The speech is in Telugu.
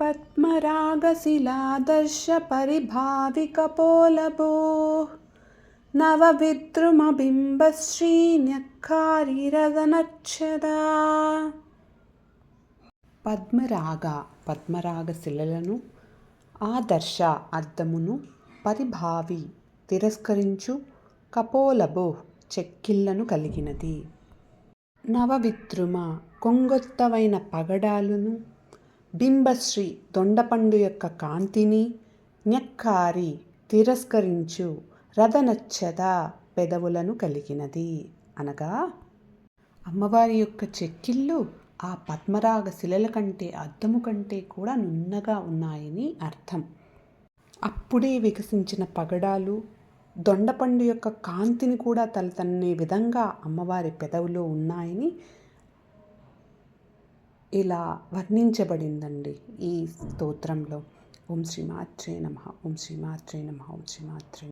पद्मरागशिलादर्शपरिभाविकपोलभोः నవవిద్రుమబింబశ్రీన్యక్కారిరదనచ్చదా పద్మరాగ పద్మరాగ శిలలను ఆదర్శ అద్దమును పరిభావి తిరస్కరించు కపోలబో చెక్కిళ్లను కలిగినది నవవిద్రుమ కొంగొత్తవైన పగడాలును బింబశ్రీ దొండపండు యొక్క కాంతిని న్యక్కారి తిరస్కరించు రథనచ్చద పెదవులను కలిగినది. అనగా అమ్మవారి యొక్క చెక్కిళ్ళు ఆ పద్మరాగ శిలల కంటే అద్దము కంటే కూడా నున్నగా ఉన్నాయని అర్థం. అప్పుడే వికసించిన పగడాలు దొండపండు యొక్క కాంతిని కూడా తలతన్నే విధంగా అమ్మవారి పెదవులో ఉన్నాయని ఇలా వర్ణించబడిందండి ఈ స్తోత్రంలో. ఓం శ్రీ మాత్రే నమ. ఓం శ్రీ మాత్రే నమ. ఓం శ్రీ మాత్రే